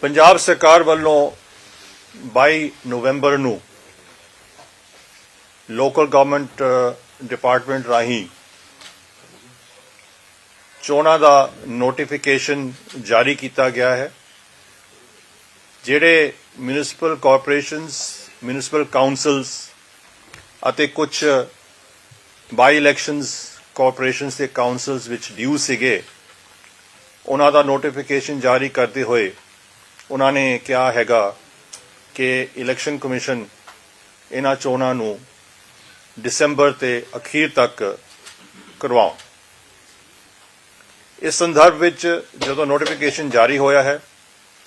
ਪੰਜਾਬ ਸਰਕਾਰ ਵੱਲੋਂ 22 ਨਵੰਬਰ ਨੂੰ ਲੋਕਲ ਗਵਰਨਮੈਂਟ ਡਿਪਾਰਟਮੈਂਟ ਰਾਹੀਂ ਚੋਣਾਂ ਦਾ ਨੋਟੀਫਿਕੇਸ਼ਨ ਜਾਰੀ ਕੀਤਾ ਗਿਆ ਹੈ, ਜਿਹੜੇ ਮਿਊਨਿਸਪਲ ਕਾਰਪੋਰੇਸ਼ਨਸ ਮਿਊਨਿਸਪਲ ਕਾਉਂਸਲਸ ਅਤੇ ਕੁਝ ਬਾਈ ਇਲੈਕਸ਼ਨਸ ਕਾਰਪੋਰੇਸ਼ਨਸ ਤੇ ਕਾਉਂਸਲਸ ਵਿੱਚ ਡਿਊ ਸੀਗੇ, ਉਹਨਾਂ ਦਾ ਨੋਟੀਫਿਕੇਸ਼ਨ ਜਾਰੀ ਕਰਦੇ ਹੋਏ ਉਹਨਾਂ ਨੇ ਕਿਹਾ ਹੈਗਾ ਕਿ ਇਲੈਕਸ਼ਨ ਕਮਿਸ਼ਨ ਇਹਨਾਂ ਚੋਣਾਂ ਨੂੰ ਦਸੰਬਰ ਤੇ ਅਖੀਰ ਤੱਕ ਕਰਵਾਉਣ। ਇਸ ਸੰਦਰਭ ਵਿੱਚ ਜਦੋਂ ਨੋਟੀਫਿਕੇਸ਼ਨ ਜਾਰੀ ਹੋਇਆ ਹੈ,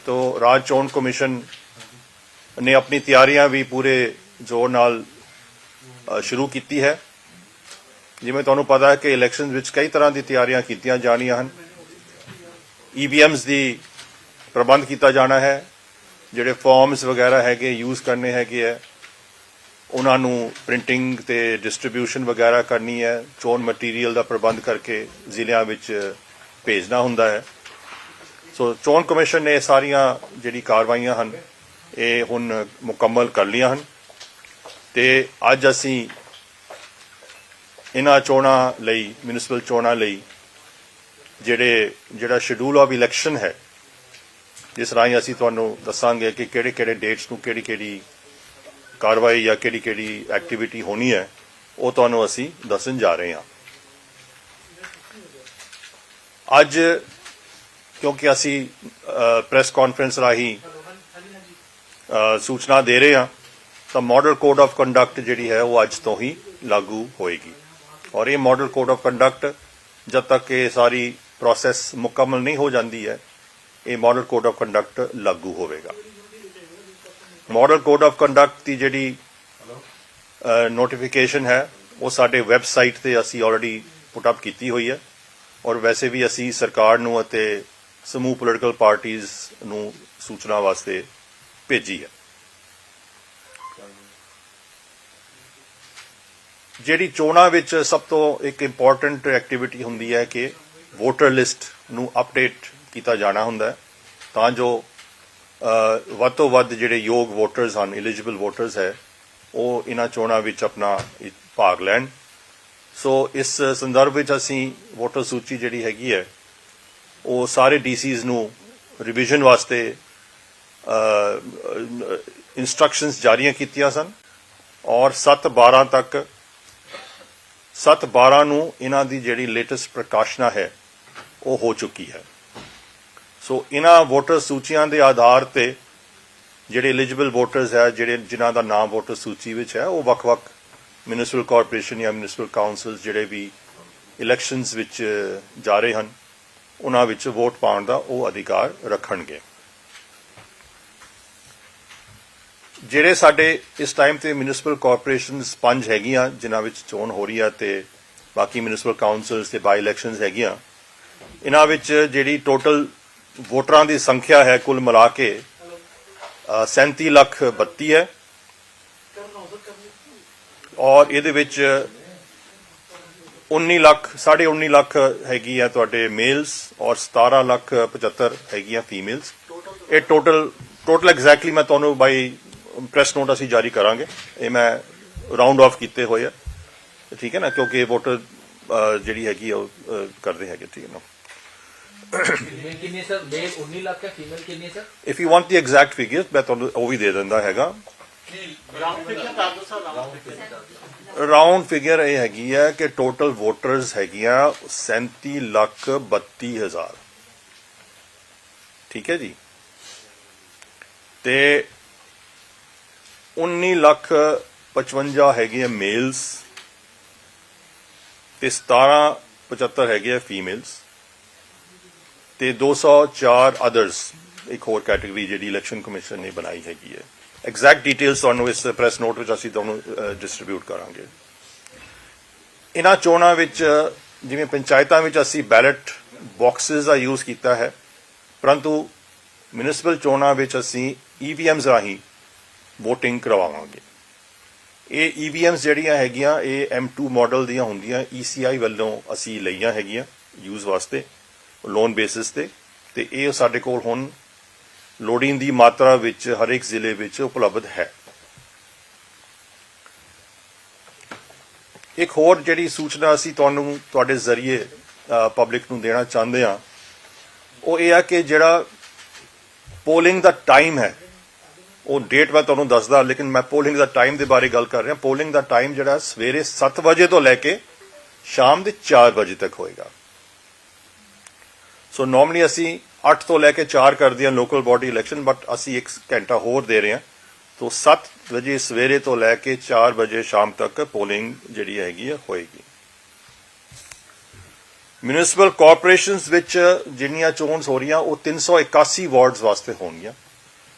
ਤੋ ਰਾਜ ਚੋਣ ਕਮਿਸ਼ਨ ਨੇ ਆਪਣੀ ਤਿਆਰੀਆਂ ਵੀ ਪੂਰੇ ਜ਼ੋਰ ਨਾਲ ਸ਼ੁਰੂ ਕੀਤੀ ਹੈ। ਜਿਵੇਂ ਤੁਹਾਨੂੰ ਪਤਾ ਹੈ ਕਿ ਇਲੈਕਸ਼ਨ ਵਿੱਚ ਕਈ ਤਰ੍ਹਾਂ ਦੀ ਤਿਆਰੀਆਂ ਕੀਤੀਆਂ ਜਾਣੀਆਂ ਹਨ। ਈਵੀਐਮਸ ਦੀ ਪ੍ਰਬੰਧ ਕੀਤਾ ਜਾਣਾ ਹੈ, ਜਿਹੜੇ ਫਾਰਮਸ ਵਗੈਰਾ ਹੈਗੇ ਯੂਜ਼ ਕਰਨੇ ਹੈਗੇ ਹੈ, ਉਹਨਾਂ ਨੂੰ ਪ੍ਰਿੰਟਿੰਗ ਤੇ ਡਿਸਟ੍ਰੀਬਿਊਸ਼ਨ ਵਗੈਰਾ ਕਰਨੀ ਹੈ, ਚੋਣ ਮਟੀਰੀਅਲ ਦਾ ਪ੍ਰਬੰਧ ਕਰਕੇ ਜ਼ਿਲ੍ਹਿਆਂ ਵਿੱਚ ਭੇਜਣਾ ਹੁੰਦਾ ਹੈ। ਸੋ ਚੋਣ ਕਮਿਸ਼ਨ ਨੇ ਇਹ ਸਾਰੀਆਂ ਜਿਹੜੀ ਕਾਰਵਾਈਆਂ ਹਨ, ਇਹ ਹੁਣ ਮੁਕੰਮਲ ਕਰ ਲਈਆਂ ਹਨ। ਤੇ ਅੱਜ ਅਸੀਂ ਇਹਨਾਂ ਚੋਣਾਂ ਲਈ ਮਿਊਨਿਸਪਲ ਚੋਣਾਂ ਲਈ, ਜਿਹੜੇ, ਜਿਹੜਾ ਸ਼ਡਿਊਲ ਆਫ ਇਲੈਕਸ਼ਨ ਹੈ ਜਿਸ ਰਾਹੀਂ ਅਸੀਂ ਤੁਹਾਨੂੰ ਦੱਸਾਂਗੇ ਕਿ ਕਿਹੜੇ ਕਿਹੜੇ ਡੇਟਸ ਨੂੰ ਕਿਹੜੀ ਕਿਹੜੀ ਕਾਰਵਾਈ ਜਾਂ ਕਿਹੜੀ ਕਿਹੜੀ ਐਕਟੀਵਿਟੀ ਹੋਣੀ ਹੈ, ਉਹ ਤੁਹਾਨੂੰ ਅਸੀਂ ਦੱਸਣ ਜਾ ਰਹੇ ਹਾਂ। ਅੱਜ ਕਿਉਂਕਿ ਅਸੀਂ ਪ੍ਰੈਸ ਕਾਨਫਰੰਸ ਰਾਹੀਂ ਸੂਚਨਾ ਦੇ ਰਹੇ ਹਾਂ, ਤਾਂ ਮਾਡਲ ਕੋਡ ਆਫ ਕੰਡਕਟ ਜਿਹੜੀ ਹੈ ਉਹ ਅੱਜ ਤੋਂ ਹੀ ਲਾਗੂ ਹੋਏਗੀ। ਔਰ ਇਹ ਮਾਡਲ ਕੋਡ ਆਫ ਕੰਡਕਟ ਜਦ ਤੱਕ ਇਹ ਸਾਰੀ ਪ੍ਰੋਸੈਸ ਮੁਕੰਮਲ ਨਹੀਂ ਹੋ ਜਾਂਦੀ ਹੈ ਇਹ ਮਾਡਲ ਕੋਡ ਆਫ ਕੰਡਕਟ ਲਾਗੂ ਹੋਵੇਗਾ। ਮਾਡਲ ਕੋਡ ਆਫ ਕੰਡਕਟ ਦੀ ਜਿਹੜੀ ਨੋਟੀਫਿਕੇਸ਼ਨ ਹੈ, ਉਹ ਸਾਡੇ ਵੈਬਸਾਈਟ ਤੇ ਅਸੀਂ ਆਲਰੇਡੀ ਪੁੱਟ ਅਪ ਕੀਤੀ ਹੋਈ ਹੈ। ਔਰ ਵੈਸੇ ਵੀ ਅਸੀਂ ਸਰਕਾਰ ਨੂੰ ਅਤੇ ਸਮੂਹ ਪੋਲੀਟੀਕਲ ਪਾਰਟੀਆਂ ਨੂੰ ਸੂਚਨਾ ਵਾਸਤੇ ਭੇਜੀ ਹੈ। ਜਿਹੜੀ ਚੋਣਾਂ ਵਿੱਚ ਸਭ ਤੋਂ ਇੱਕ ਇੰਪੋਰਟੈਂਟ ਐਕਟੀਵਿਟੀ ਹੁੰਦੀ ਹੈ ਕਿ ਵੋਟਰ ਲਿਸਟ ਨੂੰ ਅਪਡੇਟ ਕੀਤਾ ਜਾਣਾ ਹੁੰਦਾ ਹੈ। ਤਾਂ ਜੋ ਵੱਧ ਤੋਂ ਵੱਧ ਜਿਹੜੇ ਯੋਗ ਵੋਟਰਸ ਹਨ ਐਲੀਜੀਬਲ ਵੋਟਰਸ ਹੈ, ਉਹ ਇਹਨਾਂ ਚੋਣਾਂ ਵਿੱਚ ਆਪਣਾ ਭਾਗ ਲੈਣ। ਸੋ ਇਸ ਸੰਦਰਭ ਵਿੱਚ ਅਸੀਂ ਵੋਟਰ ਸੂਚੀ ਜਿਹੜੀ ਹੈਗੀ ਹੈ, ਉਹ ਸਾਰੇ ਡੀਸੀਜ਼ ਨੂੰ ਰਿਵੀਜ਼ਨ ਵਾਸਤੇ ਇਨਸਟਰਕਸ਼ਨਸ ਜਾਰੀਆਂ ਕੀਤੀਆਂ ਸਨ ਔਰ 7 12 ਤੱਕ 7 12 ਨੂੰ ਇਹਨਾਂ ਦੀ ਜਿਹੜੀ ਲੇਟੈਸਟ ਪ੍ਰਕਾਸ਼ਨਾ ਹੈ, ਉਹ ਹੋ ਚੁੱਕੀ ਹੈ। ਸੋ ਇਹਨਾਂ ਵੋਟਰ ਸੂਚੀਆਂ ਦੇ ਆਧਾਰ ਤੇ ਜਿਹੜੇ ਐਲੀਜੀਬਲ ਵੋਟਰਸ ਹੈ, ਜਿਹੜੇ ਜਿਨ੍ਹਾਂ ਦਾ ਨਾਮ ਵੋਟਰ ਸੂਚੀ ਵਿੱਚ ਹੈ, ਉਹ ਵੱਖ-ਵੱਖ ਮਿਊਨਿਸਪਲ ਕਾਰਪੋਰੇਸ਼ਨ ਜਾਂ ਮਿਊਨਿਸਪਲ ਕਾਉਂਸਲਸ ਜਿਹੜੇ ਵੀ ਇਲੈਕਸ਼ਨਸ ਵਿੱਚ ਜਾ ਰਹੇ ਹਨ, ਉਹਨਾਂ ਵਿੱਚ ਵੋਟ ਪਾਉਣ ਦਾ ਉਹ ਅਧਿਕਾਰ ਰੱਖਣਗੇ। ਜਿਹੜੇ ਸਾਡੇ ਇਸ ਟਾਈਮ ਤੇ ਮਿਊਨਿਸਪਲ ਕਾਰਪੋਰੇਸ਼ਨਸ ਪੰਜ ਹੈਗੀਆਂ, ਜਿਨ੍ਹਾਂ ਵਿੱਚ ਚੋਣ ਹੋ ਰਹੀ ਹੈ ਤੇ ਬਾਕੀ ਮਿਊਨਿਸਪਲ ਕਾਉਂਸਲਸ ਤੇ ਬਾਈ ਇਲੈਕਸ਼ਨਸ ਹੈਗੀਆਂ, ਇਹਨਾਂ ਵਿੱਚ ਜਿਹੜੀ ਟੋਟਲ ਵੋਟਰਾਂ ਦੀ ਸੰਖਿਆ ਹੈ ਕੁੱਲ ਮਿਲਾ ਕੇ ਅ, 37 ਲੱਖ 32 ਹੈ। ਔਰ ਇਹਦੇ ਵਿੱਚ 19 ਲੱਖ 19.5 ਲੱਖ ਹੈਗੀ ਆ ਤੁਹਾਡੇ ਮੇਲਸ ਔਰ 17 ਲੱਖ 75 ਹੈਗੀਆਂ ਫੀਮੇਲਸ। ਇਹ ਟੋਟਲ ਟੋਟਲ ਐਗਜ਼ੈਕਟਲੀ ਮੈਂ ਤੁਹਾਨੂੰ ਬਾਈ ਪ੍ਰੈਸ ਨੋਟ ਅਸੀਂ ਜਾਰੀ ਕਰਾਂਗੇ। ਇਹ ਮੈਂ ਰਾਉਂਡ ਆਫ ਕੀਤੇ ਹੋਏ ਆ। ਠੀਕ ਹੈ ਨਾ? ਕਿਉਂਕਿ ਵੋਟਰ ਜਿਹੜੀ ਹੈਗੀ ਆ ਉਹ ਕਰਦੇ ਹੈਗੇ ਠੀਕ ਹੈ ਨਾ? If you want the exact figure ਮੈਂ ਤੁਹਾਨੂੰ ਉਹ ਵੀ ਦੇ ਦਿੰਦਾ ਹੈਗਾ। ਰਾਉਂਡ ਫਿਗਰ ਇਹ ਹੈਗੀ ਹੈ ਕਿ ਟੋਟਲ ਵੋਟਰਸ ਹੈਗੀਆਂ 37 ਲੱਖ 32 ਹਜ਼ਾਰ। ਠੀਕ ਹੈ ਜੀ? ਤੇ 19 ਲੱਖ 55 ਹੈਗੇ ਮੇਲਸ ਤੇ 17 75 ਹੈਗੇ ਆ ਫੀਮੇਲਸ ਤੇ 204 ਅਦਰਸ ਇੱਕ ਹੋਰ ਕੈਟਾਗਰੀ ਜਿਹੜੀ ਇਲੈਕਸ਼ਨ ਕਮਿਸ਼ਨ ਨੇ ਬਣਾਈ ਹੈਗੀ ਹੈ। ਐਗਜ਼ੈਕਟ ਡਿਟੇਲਸ ਤੁਹਾਨੂੰ ਇਸ ਪ੍ਰੈਸ ਨੋਟ ਵਿੱਚ ਅਸੀਂ ਤੁਹਾਨੂੰ ਡਿਸਟ੍ਰੀਬਿਊਟ ਕਰਾਂਗੇ। ਇਹਨਾਂ ਚੋਣਾਂ ਵਿੱਚ, ਜਿਵੇਂ ਪੰਚਾਇਤਾਂ ਵਿੱਚ ਅਸੀਂ ਬੈਲਟ ਬਾਕਸਸ ਦਾ ਯੂਜ਼ ਕੀਤਾ ਹੈ, ਪਰੰਤੂ ਮਿਊਨਿਸਪਲ ਚੋਣਾਂ ਵਿੱਚ ਅਸੀਂ ਈਵੀਐਮਸ ਰਾਹੀਂ VOTING ਕਰਵਾਵਾਂਗੇ। ਇਹ ਈਵੀਐਮਸ ਜਿਹੜੀਆਂ ਹੈਗੀਆਂ, ਇਹ M2 ਮਾਡਲ ਦੀਆਂ ਹੁੰਦੀਆਂ ECI ਵੱਲੋਂ ਅਸੀਂ ਲਈਆਂ ਹੈਗੀਆਂ ਯੂਜ਼ ਵਾਸਤੇ। ਲੋਨ ਬੇਸਿਸ ਤੇ ਤੇ ਇਹ ਸਾਡੇ ਕੋਲ ਹੁਣ ਲੋੜੀਂਦੀ ਮਾਤਰਾ ਵਿੱਚ ਹਰੇਕ ਜ਼ਿਲ੍ਹੇ ਵਿੱਚ ਉਪਲਬਧ ਹੈ। ਇੱਕ ਹੋਰ ਜਿਹੜੀ ਸੂਚਨਾ ਅਸੀਂ ਤੁਹਾਨੂੰ ਤੁਹਾਡੇ ਜ਼ਰੀਏ ਪਬਲਿਕ ਨੂੰ ਦੇਣਾ ਚਾਹੁੰਦੇ ਹਾਂ, ਉਹ ਇਹ ਆ ਕਿ ਜਿਹੜਾ ਪੋਲਿੰਗ ਦਾ ਟਾਈਮ ਹੈ, ਉਹ ਡੇਟ ਮੈਂ ਤੁਹਾਨੂੰ ਦੱਸਦਾ, ਲੇਕਿਨ ਮੈਂ ਪੋਲਿੰਗ ਦਾ ਟਾਈਮ ਦੇ ਬਾਰੇ ਗੱਲ ਕਰ ਰਿਹਾ। ਪੋਲਿੰਗ ਦਾ ਟਾਈਮ ਜਿਹੜਾ ਸਵੇਰੇ 7 ਵਜੇ ਤੋਂ ਲੈ ਕੇ ਸ਼ਾਮ ਦੇ 4 ਵਜੇ ਤੱਕ ਹੋਏਗਾ। ਸੋ ਨਾਰਮਲੀ ਅਸੀਂ 8 ਤੋਂ ਲੈ ਕੇ 4 ਕਰਦੇ ਹਾਂ ਲੋਕਲ ਬਾਡੀ ਇਲੈਕਸ਼ਨ ਬਟ ਅਸੀਂ 1 ਘੰਟਾ ਹੋਰ ਦੇ ਰਹੇ ਹਾਂ। ਤੋਂ 7 ਵਜੇ ਸਵੇਰੇ ਤੋਂ ਲੈ ਕੇ 4 ਵਜੇ ਸ਼ਾਮ ਤੱਕ ਪੋਲਿੰਗ ਜਿਹੜੀ ਹੈਗੀ ਹੈ ਹੋਏਗੀ। ਮਿਊਨਿਸਪਲ ਕਾਰਪੋਰੇਸ਼ਨਸ ਵਿੱਚ ਜਿੰਨੀਆਂ ਚੋਣਸ ਹੋ ਰਹੀਆਂ, ਉਹ 381 ਵਾਰਡਸ ਵਾਸਤੇ ਹੋਣਗੀਆਂ।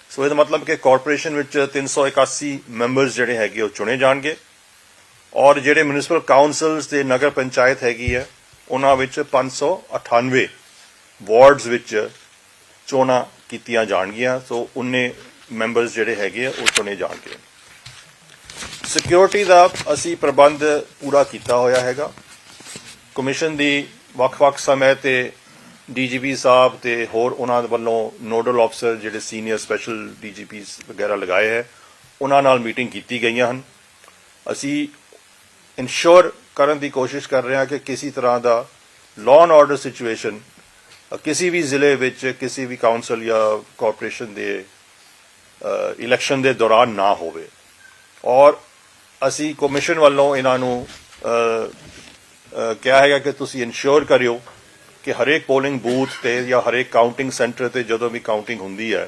ਸੋ ਇਹਦਾ ਮਤਲਬ ਕਿ ਕਾਰਪੋਰੇਸ਼ਨ ਵਿੱਚ 381 ਮੈਂਬਰਸ ਜਿਹੜੇ ਹੈਗੇ, ਉਹ ਚੁਣੇ ਜਾਣਗੇ। ਔਰ ਜਿਹੜੇ ਮਿਊਨਿਸਪਲ ਕਾਉਂਸਲਸ ਤੇ ਨਗਰ ਪੰਚਾਇਤ ਹੈਗੀ ਹੈ ਉਹਨਾਂ ਵਿੱਚ 598 ਵਾਰਡਸ ਵਿੱਚ ਚੋਣਾਂ ਕੀਤੀਆਂ ਜਾਣਗੀਆਂ, ਸੋ ਉਨੇ ਮੈਂਬਰਸ ਜਿਹੜੇ ਹੈਗੇ ਆ, ਉਹ ਚੁਣੇ ਜਾਣਗੇ। ਸਿਕਿਉਰਿਟੀ ਦਾ ਅਸੀਂ ਪ੍ਰਬੰਧ ਪੂਰਾ ਕੀਤਾ ਹੋਇਆ ਹੈਗਾ। ਕਮਿਸ਼ਨ ਦੀ ਵੱਖ-ਵੱਖ ਸਮੇਂ ਤੇ ਡੀਜੀਪੀ ਸਾਹਿਬ ਤੇ ਹੋਰ ਉਹਨਾਂ ਦੇ ਵੱਲੋਂ ਨੋਡਲ ਅਫਸਰ ਜਿਹੜੇ ਸੀਨੀਅਰ ਸਪੈਸ਼ਲ ਡੀਜੀਪੀਸ ਵਗੈਰਾ ਲਗਾਏ ਹੈ, ਉਹਨਾਂ ਨਾਲ ਮੀਟਿੰਗ ਕੀਤੀ ਗਈਆਂ ਹਨ। ਅਸੀਂ ਇਨਸ਼ੋਰ ਕਰਨ ਦੀ ਕੋਸ਼ਿਸ਼ ਕਰ ਰਹੇ ਹਾਂ ਕਿ ਕਿਸੇ ਤਰ੍ਹਾਂ ਦਾ ਲਾਅ ਐਂਡ ਆਰਡਰ ਸਿਚੁਏਸ਼ਨ ਕਿਸੇ ਵੀ ਜ਼ਿਲ੍ਹੇ ਵਿੱਚ ਕਿਸੇ ਵੀ ਕਾਉਂਸਲ ਜਾਂ ਕਾਰਪੋਰੇਸ਼ਨ ਦੇ ਇਲੈਕਸ਼ਨ ਦੇ ਦੌਰਾਨ ਨਾ ਹੋਵੇ। ਔਰ ਅਸੀਂ ਕਮਿਸ਼ਨ ਵੱਲੋਂ ਇਹਨਾਂ ਨੂੰ ਕਿਹਾ ਹੈਗਾ ਕਿ ਤੁਸੀਂ ਇਨਸ਼ੋਰ ਕਰਿਓ ਕਿ ਹਰੇਕ ਪੋਲਿੰਗ ਬੂਥ ਤੇ ਜਾਂ ਹਰੇਕ ਕਾਊਂਟਿੰਗ ਸੈਂਟਰ ਤੇ ਜਦੋਂ ਵੀ ਕਾਊਂਟਿੰਗ ਹੁੰਦੀ ਹੈ,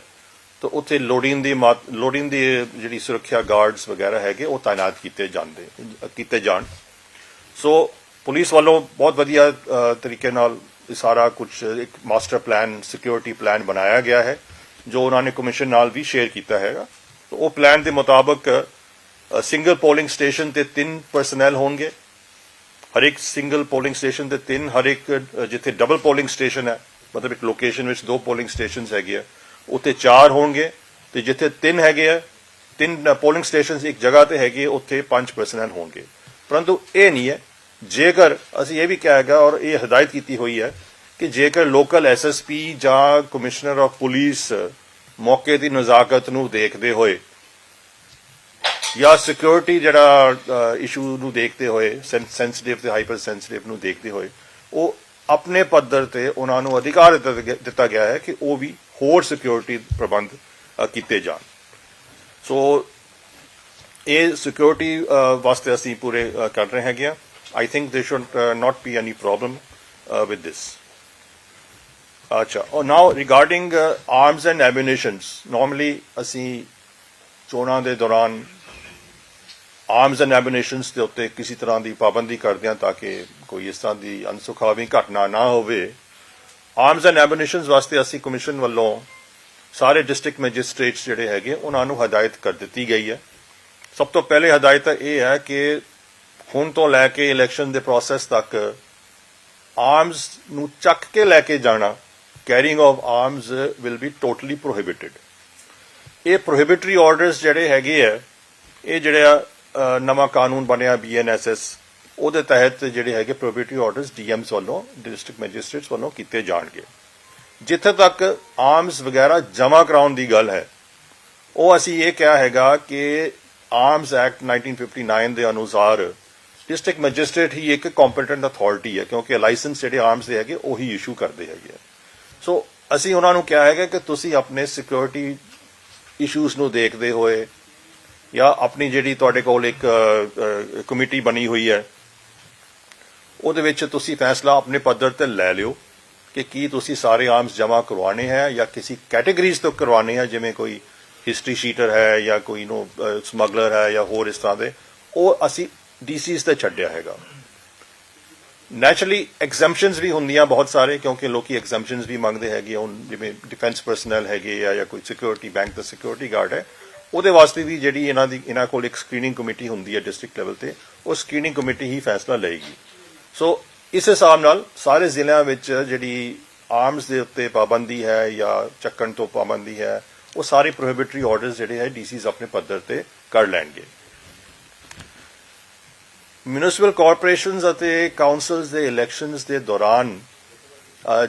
ਤਾਂ ਉੱਥੇ ਲੋੜੀਂਦੀ ਮਾਤ- ਦੀ ਜਿਹੜੀ ਸੁਰੱਖਿਆ ਗਾਰਡਸ ਵਗੈਰਾ ਹੈਗੇ, ਉਹ ਤਾਇਨਾਤ ਕੀਤੇ ਜਾਂਦੇ ਕੀਤੇ ਜਾਣ। ਸੋ ਪੁਲਿਸ ਵੱਲੋਂ ਬਹੁਤ ਵਧੀਆ ਤਰੀਕੇ ਨਾਲ ਸਾਰਾ ਕੁਝ ਇੱਕ ਮਾਸਟਰ ਪਲਾਨ ਸਿਕਿਉਰਿਟੀ ਪਲਾਨ ਬਣਾਇਆ ਗਿਆ ਹੈ ਜੋ ਉਹਨਾਂ ਨੇ ਕਮਿਸ਼ਨ ਨਾਲ ਵੀ ਸ਼ੇਅਰ ਕੀਤਾ ਹੈਗਾ। ਤਾਂ ਉਹ ਪਲਾਨ ਦੇ ਮੁਤਾਬਕ ਸਿੰਗਲ ਪੋਲਿੰਗ ਸਟੇਸ਼ਨ ਤੇ ਤਿੰਨ ਪਰਸਨਲ ਹੋਣਗੇ। ਹਰ ਇੱਕ ਸਿੰਗਲ ਪੋਲਿੰਗ ਸਟੇਸ਼ਨ ਤੇ ਤਿੰਨ ਹਰ ਇੱਕ ਜਿੱਥੇ ਡਬਲ ਪੋਲਿੰਗ ਸਟੇਸ਼ਨ ਹੈ ਮਤਲਬ ਇੱਕ ਲੋਕੇਸ਼ਨ ਵਿੱਚ ਦੋ ਪੋਲਿੰਗ ਸਟੇਸ਼ਨਸ ਹੈਗੇ ਆ ਉੱਥੇ ਚਾਰ ਹੋਣਗੇ। ਤੇ ਜਿੱਥੇ ਤਿੰਨ ਹੈਗੇ ਆ ਤਿੰਨ ਪੋਲਿੰਗ ਸਟੇਸ਼ਨਸ ਇੱਕ ਜਗ੍ਹਾ ਤੇ ਹੈਗੇ ਆ, ਉੱਥੇ ਪੰਜ ਪਰਸਨਲ ਹੋਣਗੇ। ਪਰੰਤੂ ਇਹ ਨਹੀਂ ਹੈ ਜੇਕਰ ਅਸੀਂ ਇਹ ਵੀ ਕਿਹਾ ਹੈਗਾ ਔਰ ਇਹ ਹਦਾਇਤ ਕੀਤੀ ਹੋਈ ਹੈ ਕਿ ਜੇਕਰ ਲੋਕਲ ਐਸਐਸਪੀ ਜਾਂ ਕਮਿਸ਼ਨਰ ਆਫ ਪੁਲਿਸ ਮੌਕੇ ਦੀ ਨਜ਼ਾਕਤ ਨੂੰ ਦੇਖਦੇ ਹੋਏ ਜਾਂ ਸਿਕਿਉਰਿਟੀ ਜਿਹੜਾ ਇਸ਼ੂ ਨੂੰ ਦੇਖਦੇ ਹੋਏ ਸੈਂਸਿਟਿਵ ਤੇ ਹਾਈਪਰ ਸੈਂਸਿਟਿਵ ਨੂੰ ਦੇਖਦੇ ਹੋਏ, ਉਹ ਆਪਣੇ ਪੱਧਰ ਤੇ ਉਹਨਾਂ ਨੂੰ ਅਧਿਕਾਰ ਦਿੱਤਾ ਗਿਆ- ਦਿੱਤਾ ਗਿਆ ਹੈ ਕਿ ਉਹ ਵੀ ਹੋਰ ਸਿਕਿਉਰਿਟੀ ਪ੍ਰਬੰਧ ਕੀਤੇ ਜਾਣ। ਸੋ ਇਹ ਸਿਕਿਉਰਿਟੀ ਵਾਸਤੇ ਅਸੀਂ ਪੂਰੇ ਕਰ ਰਹੇ ਹੈਗੇ ਆ I think they should not be any problem with this ਅੱਛਾ ਔਰ now regarding arms and ammunitions normally ਅਸੀਂ ਚੋਣਾਂ ਦੇ ਦੌਰਾਨ ਆਰਮਸ ਐਂਡ ਐਮੂਨੇਸ਼ਨਸ ਦੇ ਉੱਤੇ ਕਿਸੇ ਤਰ੍ਹਾਂ ਦੀ ਪਾਬੰਦੀ ਕਰਦੇ ਹਾਂ ਤਾਂ ਕਿ ਕੋਈ ਇਸ ਤਰ੍ਹਾਂ ਦੀ ਅਨਸੁਖਾਵੀ ਘਟਨਾ ਨਾ ਹੋਵੇ। ਆਰਮਸ ਐਂਡ ਐਮੂਨੇਸ਼ਨਸ ਵਾਸਤੇ ਅਸੀਂ ਕਮਿਸ਼ਨ ਵੱਲੋਂ ਸਾਰੇ ਡਿਸਟ੍ਰਿਕਟ ਮੈਜਿਸਟ੍ਰੇਟਸ ਜਿਹੜੇ ਹੈਗੇ, ਉਹਨਾਂ ਨੂੰ ਹਦਾਇਤ ਕਰ ਦਿੱਤੀ ਗਈ ਹੈ। ਸਭ ਤੋਂ ਪਹਿਲੇ ਹਦਾਇਤ ਇਹ ਹੈ ਕਿ ਹੁਣ ਤੋਂ ਲੈ ਕੇ ਇਲੈਕਸ਼ਨ ਦੇ ਪ੍ਰੋਸੈਸ ਤੱਕ ਆਰਮਸ ਨੂੰ ਚੱਕ ਕੇ ਲੈ ਕੇ ਜਾਣਾ carrying of arms will be totally prohibited ਇਹ ਪ੍ਰੋਹਿਬਿਟਰੀ ਆਰਡਰਸ ਜਿਹੜੇ ਹੈਗੇ ਆ, ਇਹ ਜਿਹੜਾ ਨਵਾਂ ਕਾਨੂੰਨ ਬਣਿਆ ਬੀਐਨਐਸਐਸ ਉਹਦੇ ਤਹਿਤ ਜਿਹੜੇ ਹੈਗੇ ਪ੍ਰੋਹਿਬਿਟਰੀ ਆਰਡਰਸ ਡੀਐਮਸ ਵੱਲੋਂ ਡਿਸਟ੍ਰਿਕਟ ਮੈਜਿਸਟ੍ਰੇਟਸ ਵੱਲੋਂ ਕੀਤੇ ਜਾਣਗੇ। ਜਿੱਥੇ ਤੱਕ ਆਰਮਸ ਵਗੈਰਾ ਜਮ੍ਹਾਂ ਕਰਾਉਣ ਦੀ ਗੱਲ ਹੈ, ਉਹ ਅਸੀਂ ਇਹ ਕਿਹਾ ਹੈਗਾ ਕਿ ਆਰਮਸ ਐਕਟ 1959 ਦੇ ਅਨੁਸਾਰ ਡਿਸਟ੍ਰਿਕਟ ਮੈਜਿਸਟ੍ਰੇਟ ਹੀ ਇੱਕ ਕੰਪੀਟੈਂਟ ਅਥਾਰਟੀ ਹੈ, ਕਿਉਂਕਿ ਲਾਇਸੈਂਸ ਜਿਹੜੇ ਆਰਮਸ ਦੇ ਹੈਗੇ, ਉਹੀ ਇਸ਼ੂ ਕਰਦੇ ਹੈਗੇ ਆ। ਸੋ ਅਸੀਂ ਉਹਨਾਂ ਨੂੰ ਕਿਹਾ ਹੈਗਾ ਕਿ ਤੁਸੀਂ ਆਪਣੇ ਸਿਕਿਉਰਿਟੀ ਇਸ਼ੂਜ਼ ਨੂੰ ਦੇਖਦੇ ਹੋਏ ਜਾਂ ਆਪਣੀ ਜਿਹੜੀ ਤੁਹਾਡੇ ਕੋਲ ਇੱਕ ਕਮੇਟੀ ਬਣੀ ਹੋਈ ਹੈ, ਉਹਦੇ ਵਿੱਚ ਤੁਸੀਂ ਫੈਸਲਾ ਆਪਣੇ ਪੱਧਰ ਤੇ ਲੈ ਲਿਓ ਕਿ ਕੀ ਤੁਸੀਂ ਸਾਰੇ ਆਰਮਸ ਜਮ੍ਹਾਂ ਕਰਵਾਉਣੇ ਹੈ ਜਾਂ ਕਿਸੇ ਕੈਟਾਗਰੀਜ਼ ਤੋਂ ਕਰਵਾਉਣੇ ਹੈ, ਜਿਵੇਂ ਕੋਈ ਹਿਸਟਰੀ ਸ਼ੀਟਰ ਹੈ ਜਾਂ ਕੋਈ ਨੂੰ ਸਮਗਲਰ ਹੈ ਜਾਂ ਹੋਰ ਇਸ ਤਰ੍ਹਾਂ ਦੇ ਉਹ ਅਸੀਂ ਡੀਸੀਜ਼ ਤੇ ਛੱਡਿਆ ਹੈਗਾ। ਨੈਚੁਰਲੀ ਐਗਜ਼ੈਂਪਸ਼ਨਸ ਵੀ ਹੁੰਦੀਆਂ ਬਹੁਤ ਸਾਰੇ, ਕਿਉਂਕਿ ਲੋਕੀ ਐਗਜ਼ੈਂਪਸ਼ਨਸ ਵੀ ਮੰਗਦੇ ਹੈਗੇ ਹੁਣ ਜਿਵੇਂ ਡਿਫੈਂਸ ਪਰਸਨਲ ਹੈਗੇ ਆ ਜਾਂ ਕੋਈ ਸਿਕਿਉਰਿਟੀ ਬੈਂਕ ਦਾ ਸਿਕਿਉਰਿਟੀ ਗਾਰਡ ਹੈ, ਉਹਦੇ ਵਾਸਤੇ ਵੀ ਜਿਹੜੀ ਇਹਨਾਂ ਦੀ, ਇਹਨਾਂ ਕੋਲ ਇੱਕ ਸਕਰੀਨਿੰਗ ਕਮੇਟੀ ਹੁੰਦੀ ਹੈ ਡਿਸਟ੍ਰਿਕਟ ਲੈਵਲ ਤੇ, ਉਹ ਸਕਰੀਨਿੰਗ ਕਮੇਟੀ ਹੀ ਫੈਸਲਾ ਲਏਗੀ। ਸੋ ਇਸ ਹਿਸਾਬ ਨਾਲ ਸਾਰੇ ਜ਼ਿਲ੍ਹਿਆਂ ਵਿੱਚ ਜਿਹੜੀ ਆਰਮਸ ਦੇ ਉੱਤੇ ਪਾਬੰਦੀ ਹੈ ਜਾਂ ਚੱਕਣ ਤੋਂ ਪਾਬੰਦੀ ਹੈ, ਉਹ ਸਾਰੇ ਪ੍ਰੋਹਿਬਿਟਰੀ ਆਰਡਰਸ ਜਿਹੜੇ ਹੈ ਡੀਸੀਜ਼ ਆਪਣੇ ਪੱਧਰ ਤੇ ਕਰ ਲੈਣਗੇ। ਮਿਊਨਿਸਪਲ ਕਾਰਪੋਰੇਸ਼ਨਸ ਅਤੇ ਕਾਉਂਸਲਸ ਦੇ ਇਲੈਕਸ਼ਨਸ ਦੇ ਦੌਰਾਨ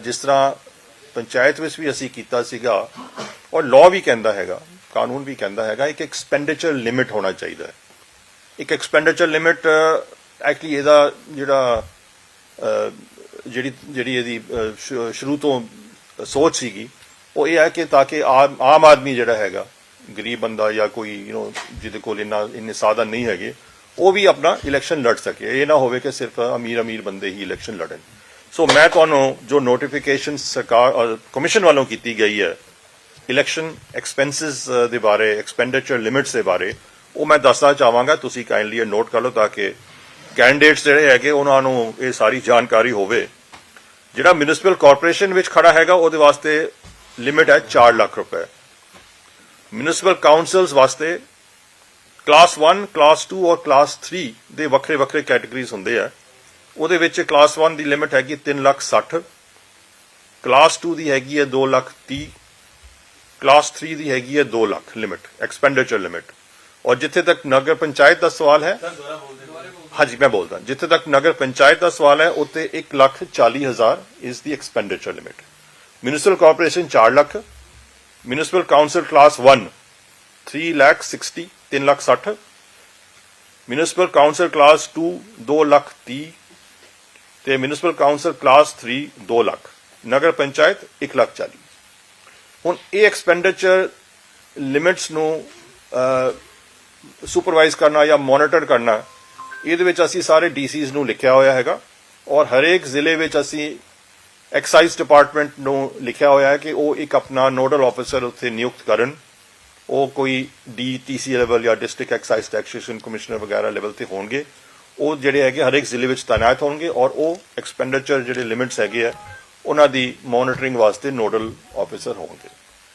ਜਿਸ ਤਰ੍ਹਾਂ ਪੰਚਾਇਤ ਵਿੱਚ ਵੀ ਅਸੀਂ ਕੀਤਾ ਸੀਗਾ, ਔਰ ਲਾਅ ਵੀ ਕਹਿੰਦਾ ਹੈਗਾ, ਕਾਨੂੰਨ ਵੀ ਕਹਿੰਦਾ ਹੈਗਾ, ਇੱਕ ਐਕਸਪੈਂਡੀਚਰ ਲਿਮਿਟ ਹੋਣਾ ਚਾਹੀਦਾ ਹੈ। ਇੱਕ ਐਕਸਪੈਂਡੀਚਰ ਲਿਮਿਟ ਐਕਚੁਅਲੀ ਇਹਦਾ ਜਿਹੜਾ ਜਿਹੜੀ ਜਿਹੜੀ ਇਹਦੀ ਸ਼ੁਰੂ ਤੋਂ ਸੋਚ ਸੀਗੀ, ਉਹ ਇਹ ਹੈ ਕਿ ਤਾਂ ਕਿ ਆਮ ਆਮ ਆਦਮੀ ਜਿਹੜਾ ਹੈਗਾ, ਗਰੀਬ ਬੰਦਾ ਜਾਂ ਕੋਈ ਯੂ نو ਜਿਹਦੇ ਕੋਲ ਇੰਨਾ, ਇੰਨੇ ਸਾਧਨ ਨਹੀਂ ਹੈਗੇ ਉਹ ਵੀ ਆਪਣਾ ਇਲੈਕਸ਼ਨ ਲੜ ਸਕੇ। ਇਹ ਨਾ ਹੋਵੇ ਕਿ ਸਿਰਫ ਅਮੀਰ ਅਮੀਰ ਬੰਦੇ ਹੀ ਇਲੈਕਸ਼ਨ ਲੜਨ। ਸੋ ਮੈਂ ਤੁਹਾਨੂੰ ਜੋ ਨੋਟੀਫਿਕੇਸ਼ਨ ਸਰਕਾਰ ਕਮਿਸ਼ਨ ਵੱਲੋਂ ਕੀਤੀ ਗਈ ਹੈ ਇਲੈਕਸ਼ਨ ਐਕਸਪੈਂਸਸ ਦੇ ਬਾਰੇ ਐਕਸਪੈਂਡੀਚਰ ਲਿਮਿਟਸ ਦੇ ਬਾਰੇ, ਉਹ ਮੈਂ ਦੱਸਣਾ ਚਾਹਾਂਗਾ। ਤੁਸੀਂ ਕਾਈਂਡਲੀ ਨੋਟ ਕਰ ਲਓ ਤਾਂ ਕਿ ਕੈਂਡੀਡੇਟਸ ਜਿਹੜੇ ਹੈਗੇ, ਉਹਨਾਂ ਨੂੰ ਇਹ ਸਾਰੀ ਜਾਣਕਾਰੀ ਹੋਵੇ। ਜਿਹੜਾ ਮਿਊਨਿਸਪਲ ਕਾਰਪੋਰੇਸ਼ਨ ਵਿੱਚ ਖੜਾ ਹੈਗਾ, ਉਹਦੇ ਵਾਸਤੇ ਲਿਮਿਟ ਹੈ 4 ਲੱਖ ਰੁਪਏ। ਮਿਊਨਿਸਪਲ ਕਾਉਂਸਲਸ ਵਾਸਤੇ ਕਲਾਸ 1 ਕਲਾਸ 2 ਔਰ ਕਲਾਸ 3 ਦੇ ਵੱਖਰੇ ਵੱਖਰੇ ਕੈਟਾਗਰੀਜ਼ ਹੁੰਦੇ ਆ। ਉਹਦੇ ਵਿੱਚ ਕਲਾਸ 1 ਦੀ ਲਿਮਿਟ ਹੈਗੀ 3 ਲੱਖ 60 ਕਲਾਸ 2 ਦੀ ਹੈਗੀ ਹੈ 2 ਲੱਖ 30 ਕਲਾਸ 3 ਦੀ ਹੈਗੀ ਹੈ 2 ਲੱਖ ਲਿਮਿਟ ਐਕਸਪੈਂਡੀਚਰ ਲਿਮਿਟ ਔਰ ਜਿੱਥੇ ਤੱਕ ਨਗਰ ਪੰਚਾਇਤ ਦਾ ਸਵਾਲ ਹੈ ਹਾਂਜੀ ਮੈਂ ਬੋਲਦਾ। ਜਿੱਥੇ ਤੱਕ ਨਗਰ ਪੰਚਾਇਤ ਦਾ ਸਵਾਲ ਹੈ ਉੱਤੇ 1 ਲੱਖ 40 ਹਜ਼ਾਰ ਇਸ ਦੀ expenditure limit municipal corporation 4 lakh municipal council class 1 3 lakh 60 3 lakh 60 municipal council class 2 2 lakh 30 ਤੇ ਮਿਊਨਿਸਪਲ ਕਾਉਂਸਲ ਕਲਾਸ 3 2 ਲੱਖ। ਨਗਰ ਪੰਚਾਇਤ 1 ਲੱਖ 40 ਹੁਣ ਇਹ ਐਕਸਪੈਂਡੀਚਰ ਲਿਮਿਟਸ ਨੂੰ ਸੁਪਰਵਾਈਜ਼ ਕਰਨਾ ਜਾਂ ਮੋਨੀਟਰ ਕਰਨਾ, ਇਹਦੇ ਵਿੱਚ ਅਸੀਂ ਸਾਰੇ ਡੀਸੀਜ਼ ਨੂੰ ਲਿਖਿਆ ਹੋਇਆ ਹੈਗਾ ਔਰ ਹਰੇਕ ਜ਼ਿਲ੍ਹੇ ਵਿੱਚ ਅਸੀਂ ਐਕਸਾਈਜ਼ ਡਿਪਾਰਟਮੈਂਟ ਨੂੰ ਲਿਖਿਆ ਹੋਇਆ ਹੈ ਕਿ ਉਹ ਇੱਕ ਆਪਣਾ ਨੋਡਲ ਆਫੀਸਰ ਉੱਥੇ ਨਿਯੁਕਤ ਕਰਨ। ਉਹ ਕੋਈ ਡੀਟੀਸੀ ਲੈਵਲ ਜਾਂ ਡਿਸਟ੍ਰਿਕਟ ਐਕਸਾਈਜ਼ ਟੈਕਸੇਸ਼ਨ ਕਮਿਸ਼ਨਰ ਵਗੈਰਾ ਲੈਵਲ ਤੇ ਹੋਣਗੇ, ਉਹ ਜਿਹੜੇ ਹੈਗੇ ਹਰੇਕ ਜ਼ਿਲ੍ਹੇ ਵਿੱਚ ਤਾਇਨਾਤ ਹੋਣਗੇ ਔਰ ਉਹ ਐਕਸਪੈਂਡੀਚਰ ਜਿਹੜੇ ਲਿਮਿਟਸ ਹੈਗੇ ਆ, ਉਹਨਾਂ ਦੀ ਮੋਨੀਟਰਿੰਗ ਵਾਸਤੇ ਨੋਡਲ ਆਫੀਸਰ ਹੋਣਗੇ।